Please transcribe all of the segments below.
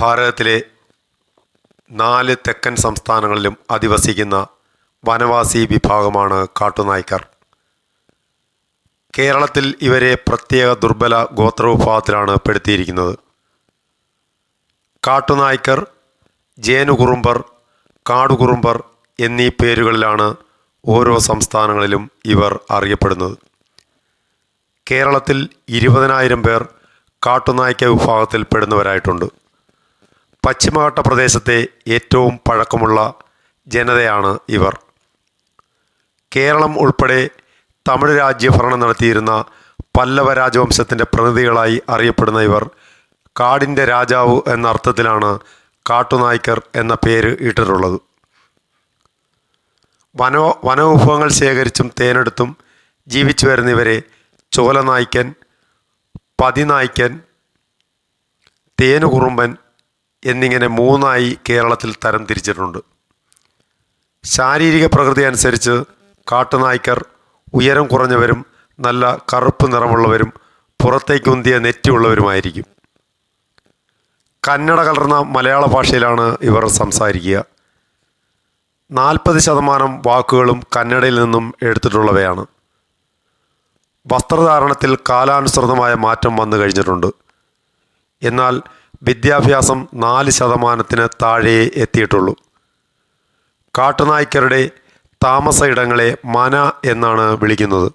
ഭാരതത്തിലെ നാല് തെക്കൻ സംസ്ഥാനങ്ങളിലും അധിവസിക്കുന്ന വനവാസി വിഭാഗമാണ് കാട്ടുനായ്ക്കർ. കേരളത്തിൽ ഇവരെ പ്രത്യേക ദുർബല ഗോത്രവിഭാഗത്തിലാണ് പെടുത്തിയിരിക്കുന്നത്. കാട്ടുനായ്ക്കർ ജേനുകുറുമ്പർ കാടുകുറുമ്പർ എന്നീ പേരുകളിലാണ് ഓരോ സംസ്ഥാനങ്ങളിലും ഇവർ അറിയപ്പെടുന്നത്. കേരളത്തിൽ ഇരുപതിനായിരം പേർ കാട്ടുനായ്ക്ക വിഭാഗത്തിൽ പെടുന്നവരായിട്ടുണ്ട്. പശ്ചിമഘട്ട പ്രദേശത്തെ ഏറ്റവും പഴക്കമുള്ള ജനതയാണ് ഇവർ. കേരളം ഉൾപ്പെടെ തമിഴ് രാജ്യഭരണം നടത്തിയിരുന്ന പല്ലവ രാജവംശത്തിന്റെ പ്രതിനിധികളായി അറിയപ്പെടുന്ന ഇവർ കാടിന്റെ രാജാവ് എന്ന അർത്ഥത്തിലാണ് കാട്ടുനായ്ക്കർ എന്ന പേര് ഇട്ടിട്ടുള്ളത്. വനോ വനവിഭവങ്ങൾ ശേഖരിച്ചും തേനെടുത്തും ജീവിച്ചു വരുന്ന ഇവരെ ചോലനായ്ക്കൻ പതിനായ്ക്കൻ തേനുകുറുമ്പൻ എന്നിങ്ങനെ മൂന്നായി കേരളത്തിൽ തരം തിരിച്ചിട്ടുണ്ട്. ശാരീരിക പ്രകൃതി അനുസരിച്ച് കാട്ടുനായ്ക്കർ ഉയരം കുറഞ്ഞവരും നല്ല കറുപ്പ് നിറമുള്ളവരും പുറത്തേക്കുന്തിയ നെറ്റിയുള്ളവരുമായിരിക്കും. കന്നഡ കലർന്ന മലയാള ഭാഷയിലാണ് ഇവർ സംസാരിക്കുക. നാൽപ്പത് ശതമാനം വാക്കുകളും കന്നഡയിൽ നിന്നും എടുത്തിട്ടുള്ളവയാണ്. വസ്ത്രധാരണത്തിൽ കാലാനുസൃതമായ മാറ്റം വന്നു കഴിഞ്ഞിട്ടുണ്ട്. എന്നാൽ വിദ്യാഭ്യാസം നാല് ശതമാനത്തിന് താഴെ എത്തിയിട്ടുള്ളൂ. കാട്ടുനായ്ക്കരുടെ താമസ ഇടങ്ങളെ മന എന്നാണ് വിളിക്കുന്നത്.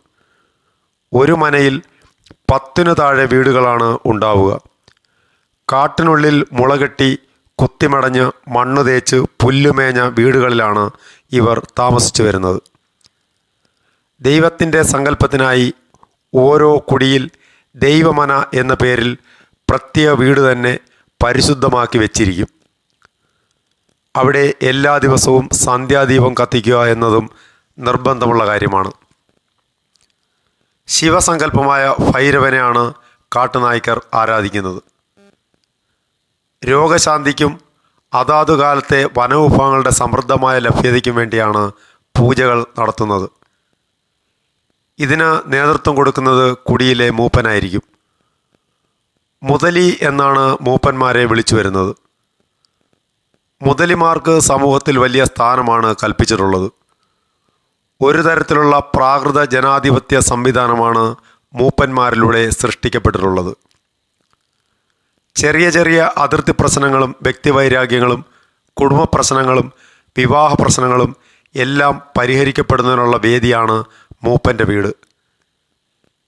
ഒരു മനയിൽ പത്തിനു താഴെ വീടുകളാണ് ഉണ്ടാവുക. കാട്ടിനുള്ളിൽ മുളകെട്ടി കുത്തിമടഞ്ഞ് മണ്ണ് തേച്ച് പുല്ലുമേഞ്ഞ വീടുകളിലാണ് ഇവർ താമസിച്ചു വരുന്നത്. ദൈവത്തിന്റെ സങ്കല്പത്തിനായി ഓരോ കുടിയിൽ ദൈവമന എന്ന പേരിൽ പ്രത്യേക വീട് തന്നെ പരിശുദ്ധമാക്കി വെച്ചിരിക്കും. അവിടെ എല്ലാ ദിവസവും സന്ധ്യാദീപം കത്തിക്കുക എന്നതും നിർബന്ധമുള്ള കാര്യമാണ്. ശിവസങ്കല്പമായ ഭൈരവനെയാണ് കാട്ടുനായ്ക്കർ ആരാധിക്കുന്നത്. രോഗശാന്തിക്കും അതാതു കാലത്തെ വനവിഭവങ്ങളുടെ സമൃദ്ധമായ ലഭ്യതയ്ക്കും വേണ്ടിയാണ് പൂജകൾ നടത്തുന്നത്. ഇതിന് നേതൃത്വം കൊടുക്കുന്നത് കുടിയിലെ മൂപ്പനായിരിക്കും. മുതലി എന്നാണ് മൂപ്പന്മാരെ വിളിച്ചു വരുന്നത്. മുതലിമാർക്ക് സമൂഹത്തിൽ വലിയ സ്ഥാനമാണ് കൽപ്പിച്ചിട്ടുള്ളത്. ഒരു തരത്തിലുള്ള പ്രാകൃത ജനാധിപത്യ സംവിധാനമാണ് മൂപ്പന്മാരിലൂടെ സൃഷ്ടിക്കപ്പെട്ടിട്ടുള്ളത്. ചെറിയ ചെറിയ അതിർത്തി പ്രശ്നങ്ങളും വ്യക്തിവൈരാഗ്യങ്ങളും കുടുംബ പ്രശ്നങ്ങളും വിവാഹ പ്രശ്നങ്ങളും എല്ലാം പരിഹരിക്കപ്പെടുന്നതിനുള്ള വേദിയാണ് മൂപ്പന്റെ വീട്.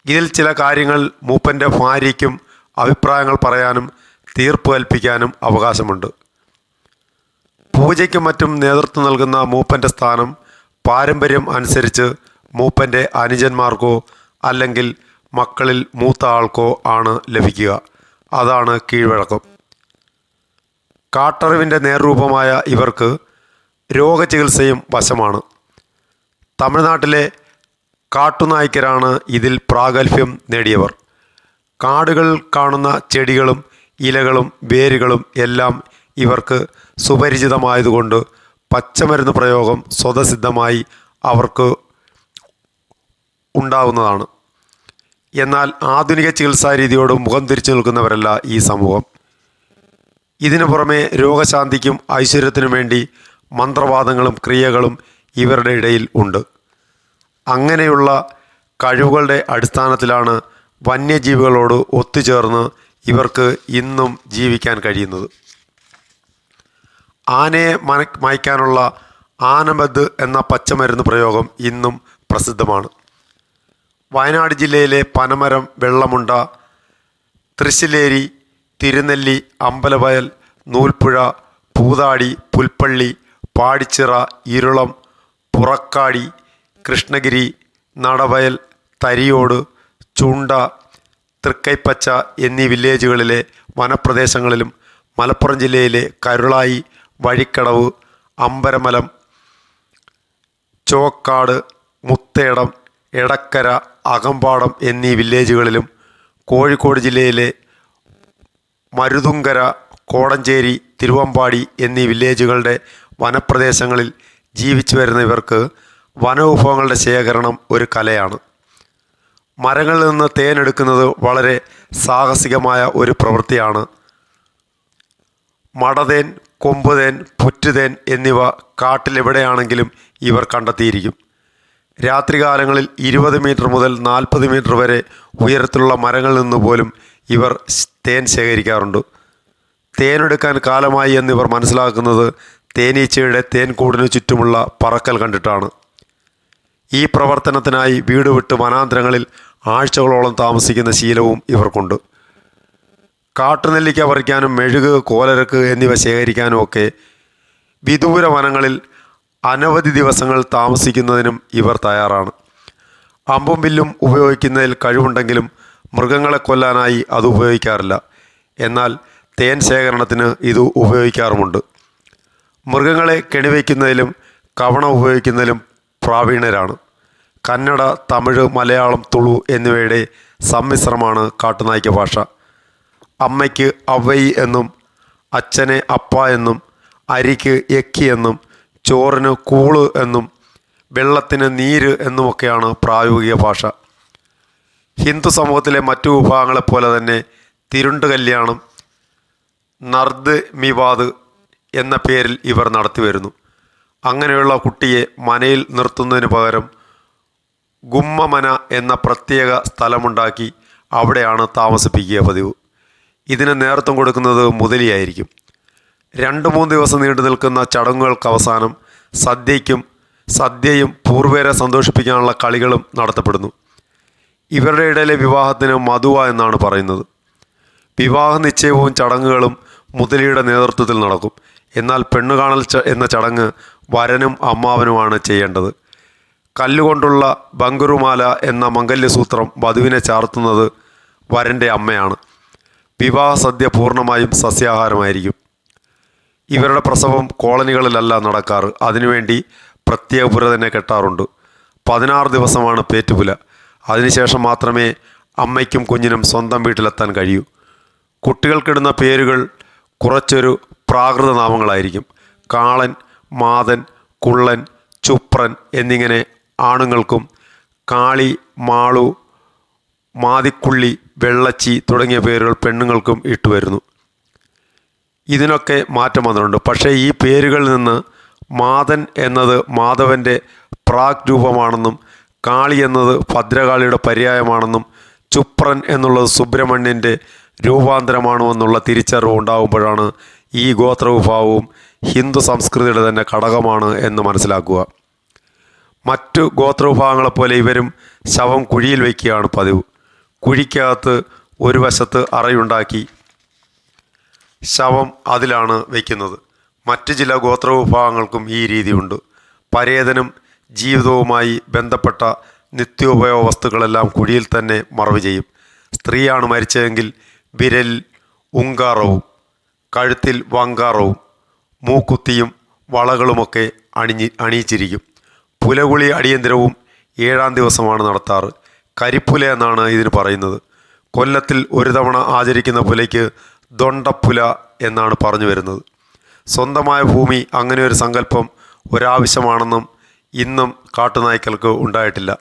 ഇതിൽ ചില കാര്യങ്ങൾ മൂപ്പന്റെ ഭാര്യയ്ക്കും അഭിപ്രായങ്ങൾ പറയാനും തീർപ്പ് കൽപ്പിക്കാനും അവകാശമുണ്ട്. പൂജയ്ക്കും മറ്റും നേതൃത്വം നൽകുന്ന മൂപ്പന്റെ സ്ഥാനം പാരമ്പര്യം അനുസരിച്ച് മൂപ്പന്റെ അനുജന്മാർക്കോ അല്ലെങ്കിൽ മക്കളിൽ മൂത്ത ആൾക്കോ ആണ് ലഭിക്കുക. അതാണ് കീഴ്വഴക്കം. കാട്ടറിവിന്റെ നേർരൂപമായ ഇവർക്ക് രോഗചികിത്സയും വശമാണ്. തമിഴ്നാട്ടിലെ കാട്ടുനായ്ക്കരാണ് ഇതിൽ പ്രാഗൽഭ്യം നേടിയവർ. കാടുകൾ കാണുന്ന ചെടികളും ഇലകളും വേരുകളും എല്ലാം ഇവർക്ക് സുപരിചിതമായതുകൊണ്ട് പച്ചമരുന്ന് പ്രയോഗം സ്വതസിദ്ധമായി അവർക്ക് ഉണ്ടാകുന്നതാണ് എന്നാൽ ആധുനിക ചികിത്സാ രീതിയോട് മുഖം തിരിച്ചു നിൽക്കുന്നവരല്ല ഈ സമൂഹം. ഇതിനു പുറമെ രോഗശാന്തിക്കും ഐശ്വര്യത്തിനും വേണ്ടി മന്ത്രവാദങ്ങളും ക്രിയകളും ഇവരുടെ ഇടയിൽ ഉണ്ട്. അങ്ങനെയുള്ള കഴിവുകളുടെ അടിസ്ഥാനത്തിലാണ് വന്യജീവികളോട് ഒത്തുചേർന്ന് ഇവർക്ക് ഇന്നും ജീവിക്കാൻ കഴിയുന്നത്. ആനയെ മന മായ്ക്കാനുള്ള ആനബദ് എന്ന പച്ചമരുന്ന് പ്രയോഗം ഇന്നും പ്രസിദ്ധമാണ്. വയനാട് ജില്ലയിലെ പനമരം വെള്ളമുണ്ട തൃശ്ശിലേരി തിരുനെല്ലി അമ്പലവയൽ നൂൽപ്പുഴ പൂതാടി പുൽപ്പള്ളി പാടിച്ചിറ ഇരുളം പുറക്കാടി കൃഷ്ണഗിരി നടവയൽ തരിയോട് ചുണ്ട തൃക്കൈപ്പച്ച എന്നീ വില്ലേജുകളിലെ വനപ്രദേശങ്ങളിലും മലപ്പുറം ജില്ലയിലെ കരുളായി വഴിക്കടവ് അമ്പരമലം ചോക്കാട് മുത്തേടം എടക്കര അകമ്പാടം എന്നീ വില്ലേജുകളിലും കോഴിക്കോട് ജില്ലയിലെ മരുതുങ്കര കോടഞ്ചേരി തിരുവമ്പാടി എന്നീ വില്ലേജുകളുടെ വനപ്രദേശങ്ങളിൽ ജീവിച്ചു വരുന്ന ഇവർക്ക് വനവിഭവങ്ങളുടെ ശേഖരണം ഒരു കലയാണ്. മരങ്ങളിൽ നിന്ന് തേനെടുക്കുന്നത് വളരെ സാഹസികമായ ഒരു പ്രവൃത്തിയാണ്. മടതേൻ കൊമ്പുതേൻ പുറ്റുതേൻ എന്നിവ കാട്ടിലെവിടെയാണെങ്കിലും ഇവർ കണ്ടെത്തിയിരിക്കും. രാത്രികാലങ്ങളിൽ ഇരുപത് മീറ്റർ മുതൽ നാൽപ്പത് മീറ്റർ വരെ ഉയരത്തിലുള്ള മരങ്ങളിൽ നിന്ന് പോലും ഇവർ തേൻ ശേഖരിക്കാറുണ്ട്. തേനെടുക്കാൻ കാലമായി എന്നിവർ മനസ്സിലാക്കുന്നത് തേനീച്ചയുടെ തേൻകൂടിനു ചുറ്റുമുള്ള പറക്കൽ കണ്ടിട്ടാണ്. ഈ പ്രവർത്തനത്തിനായി വീട് വിട്ട് വനാന്തരങ്ങളിൽ ആഴ്ചകളോളം താമസിക്കുന്ന ശീലവും ഇവർക്കുണ്ട്. കാട്ടുനെല്ലിക്ക പറിക്കാനും മെഴുക് കോലരക്ക് എന്നിവ ശേഖരിക്കാനും ഒക്കെ വിദൂര വനങ്ങളിൽ അനവധി ദിവസങ്ങൾ താമസിക്കുന്നതിനും ഇവർ തയ്യാറാണ്. അമ്പും വില്ലും ഉപയോഗിക്കുന്നതിൽ കഴിവുണ്ടെങ്കിലും മൃഗങ്ങളെ കൊല്ലാനായി അത് ഉപയോഗിക്കാറില്ല. എന്നാൽ തേൻ ശേഖരണത്തിന് ഇത് ഉപയോഗിക്കാറുമുണ്ട്. മൃഗങ്ങളെ കെണിവയ്ക്കുന്നതിലും കവണ ഉപയോഗിക്കുന്നതിലും പ്രാവീണരാണ് കന്നഡ തമിഴ് മലയാളം തുളു എന്നിവയുടെ സമ്മിശ്രമാണ് കാട്ടുനായ്ക്ക ഭാഷ. അമ്മയ്ക്ക് അവൈ എന്നും അച്ഛനെ അപ്പ എന്നും അരിക്ക് എക്കി എന്നും ചോറിന് കൂൾ എന്നും വെള്ളത്തിന് നീര് എന്നുമൊക്കെയാണ് പ്രായോഗിക ഭാഷ. ഹിന്ദു സമൂഹത്തിലെ മറ്റു വിഭാഗങ്ങളെപ്പോലെ തന്നെ തിരുണ്ട് കല്യാണം നർദ് മിവാദ് എന്ന പേരിൽ ഇവർ നടത്തി വരുന്നു അങ്ങനെയുള്ള കുട്ടിയെ മനയിൽ നിർത്തുന്നതിന് പകരം ഗുമ്മമന എന്ന പ്രത്യേക സ്ഥലമുണ്ടാക്കി അവിടെയാണ് താമസിപ്പിക്കുക പതിവ്. ഇതിന് നേതൃത്വം കൊടുക്കുന്നത് മുതലിയായിരിക്കും. രണ്ട് മൂന്ന് ദിവസം നീണ്ടു നിൽക്കുന്ന ചടങ്ങുകൾക്ക് അവസാനം സദ്യയ്ക്കും സദ്യയും പൂർവേരെ സന്തോഷിപ്പിക്കാനുള്ള കളികളും നടത്തപ്പെടുന്നു. ഇവരുടെ ഇടയിലെ വിവാഹത്തിന് മധുവ എന്നാണ് പറയുന്നത്. വിവാഹ നിശ്ചയവും ചടങ്ങുകളും മുതലിയുടെ നേതൃത്വത്തിൽ നടക്കും. എന്നാൽ പെണ്ണുകാണൽ എന്ന ചടങ്ങ് വരനും അമ്മാവനുമാണ് ചെയ്യേണ്ടത്. കല്ലുകൊണ്ടുള്ള ബംഗുറുമാല എന്ന മംഗല്യസൂത്രം വധുവിനെ ചാർത്തുന്നത് വരന്റെ അമ്മയാണ്. വിവാഹ സദ്യ പൂർണമായും സസ്യാഹാരമായിരിക്കും. ഇവരുടെ പ്രസവം കോളനികളിലല്ല നടക്കാറ്. അതിനുവേണ്ടി പ്രത്യേക പുര തന്നെ കെട്ടാറുണ്ട്. പതിനാറ് ദിവസമാണ് പേറ്റുപുല. അതിനുശേഷം മാത്രമേ അമ്മയ്ക്കും കുഞ്ഞിനും സ്വന്തം വീട്ടിലെത്താൻ കഴിയൂ. കുട്ടികൾക്കിടുന്ന പേരുകൾ കുറച്ചൊരു പ്രാകൃത നാമങ്ങളായിരിക്കും. കാളൻ മാതൻ കുള്ളൻ ചുപ്രൻ എന്നിങ്ങനെ ആണുങ്ങൾക്കും കാളി മാളു മാതിക്കുള്ളി വെള്ളച്ചി തുടങ്ങിയ പേരുകൾ പെണ്ണുങ്ങൾക്കും ഇട്ടുവരുന്നു ഇതിനൊക്കെ മാറ്റം വന്നിട്ടുണ്ട്. പക്ഷേ ഈ പേരുകളിൽ നിന്ന് മാതൻ എന്നത് മാധവന്റെ പ്രാക് രൂപമാണെന്നും കാളി എന്നത് ഭദ്രകാളിയുടെ പര്യായമാണെന്നും ചുപ്രൻ എന്നുള്ളത് സുബ്രഹ്മണ്യന്റെ രൂപാന്തരമാണോ എന്നുള്ള തിരിച്ചറിവ് ഉണ്ടാകുമ്പോഴാണ് ഈ ഗോത്രവിഭാവവും ഹിന്ദു സംസ്കൃതിയുടെ തന്നെ ഘടകമാണ് എന്ന് മനസ്സിലാക്കുക. മറ്റു ഗോത്രവിഭാഗങ്ങളെപ്പോലെ ഇവരും ശവം കുഴിയിൽ വയ്ക്കുകയാണ് പതിവ്. കുഴിക്കകത്ത് ഒരു വശത്ത് അറയുണ്ടാക്കി ശവം അതിലാണ് വയ്ക്കുന്നത്. മറ്റ് ചില ഗോത്രവിഭാഗങ്ങൾക്കും ഈ രീതിയുണ്ട്. പരേതനും ജീവിതവുമായി ബന്ധപ്പെട്ട നിത്യോപയോഗ വസ്തുക്കളെല്ലാം കുഴിയിൽ തന്നെ മറവ് ചെയ്യും. സ്ത്രീയാണ് മരിച്ചതെങ്കിൽ വിരൽ ഉങ്കാറവും കഴുത്തിൽ വങ്കാറവും മൂക്കുത്തിയും വളകളുമൊക്കെ അണിഞ്ഞി അണിയിച്ചിരിക്കും. പുലകുളി അടിയന്തരവും ഏഴാം ദിവസമാണ് നടത്താറ്. കരിപ്പുല എന്നാണ് ഇതിന് പറയുന്നത്. കൊല്ലത്തിൽ ഒരു തവണ ആചരിക്കുന്ന പുലയ്ക്ക് ദൊണ്ടപ്പുല എന്നാണ് പറഞ്ഞു വരുന്നത്. സ്വന്തമായ ഭൂമി അങ്ങനെ ഒരു സങ്കല്പം ഒരാവശ്യമാണെന്നും ഇന്നും കാട്ടുനായ്ക്കൾക്ക് ഉണ്ടായിട്ടില്ല.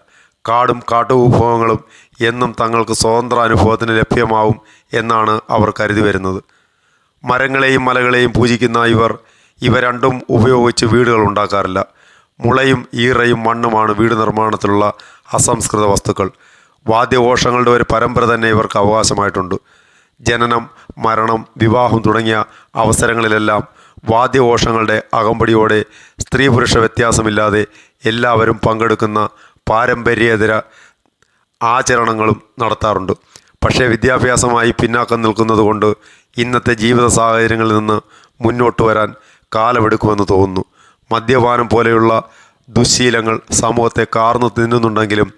കാടും കാട്ടുവിഭവങ്ങളും എന്നും തങ്ങൾക്ക് സ്വതന്ത്ര അനുഭവത്തിന് ലഭ്യമാവും എന്നാണ് അവർ കരുതി വരുന്നത്. മരങ്ങളെയും മലകളെയും പൂജിക്കുന്ന ഇവർ ഇവ രണ്ടും ഉപയോഗിച്ച് വീടുകൾ ഉണ്ടാക്കാറില്ല. മുളയും ഈറയും മണ്ണുമാണ് വീട് നിർമ്മാണത്തിലുള്ള അസംസ്കൃത വസ്തുക്കൾ. വാദ്യഘോഷങ്ങളുടെ ഒരു പരമ്പര തന്നെ ഇവർക്ക് അവകാശമായിട്ടുണ്ട്. ജനനം മരണം വിവാഹം തുടങ്ങിയ അവസരങ്ങളിലെല്ലാം വാദ്യഘോഷങ്ങളുടെ അകമ്പടിയോടെ സ്ത്രീ പുരുഷ വ്യത്യാസമില്ലാതെ എല്ലാവരും പങ്കെടുക്കുന്ന പാരമ്പര്യേതര ആചരണങ്ങളും നടത്താറുണ്ട്. പക്ഷേ വിദ്യാഭ്യാസമായി പിന്നാക്കം നിൽക്കുന്നതുകൊണ്ട് ഇന്നത്തെ ജീവിത സാഹചര്യങ്ങളിൽ നിന്ന് മുന്നോട്ട് വരാൻ കാലമെടുക്കുമെന്ന് തോന്നുന്നു. മദ്യപാനം പോലെയുള്ള ദുശ്ശീലങ്ങൾ സമൂഹത്തെ കാർന്നു തിന്നുന്നുണ്ടെങ്കിലും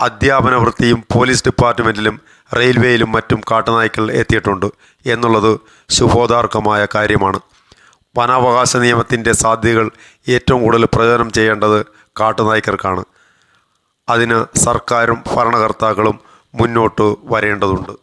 അധ്യാപന വൃത്തിയും പോലീസ് ഡിപ്പാർട്ട്മെന്റിലും റെയിൽവേയിലും മറ്റും കാട്ടുനായ്ക്കൾ എത്തിയിട്ടുണ്ട് എന്നുള്ളത് ശുഭോദാർഹമായ കാര്യമാണ്. വനാവകാശ നിയമത്തിന്റെ സാധ്യതകൾ ഏറ്റവും കൂടുതൽ പ്രയോജനം ചെയ്യേണ്ടത് കാട്ടുനായ്ക്കർക്കാണ്. അതിന് സർക്കാരും ഭരണകർത്താക്കളും മുന്നോട്ട് വരേണ്ടതുണ്ട്.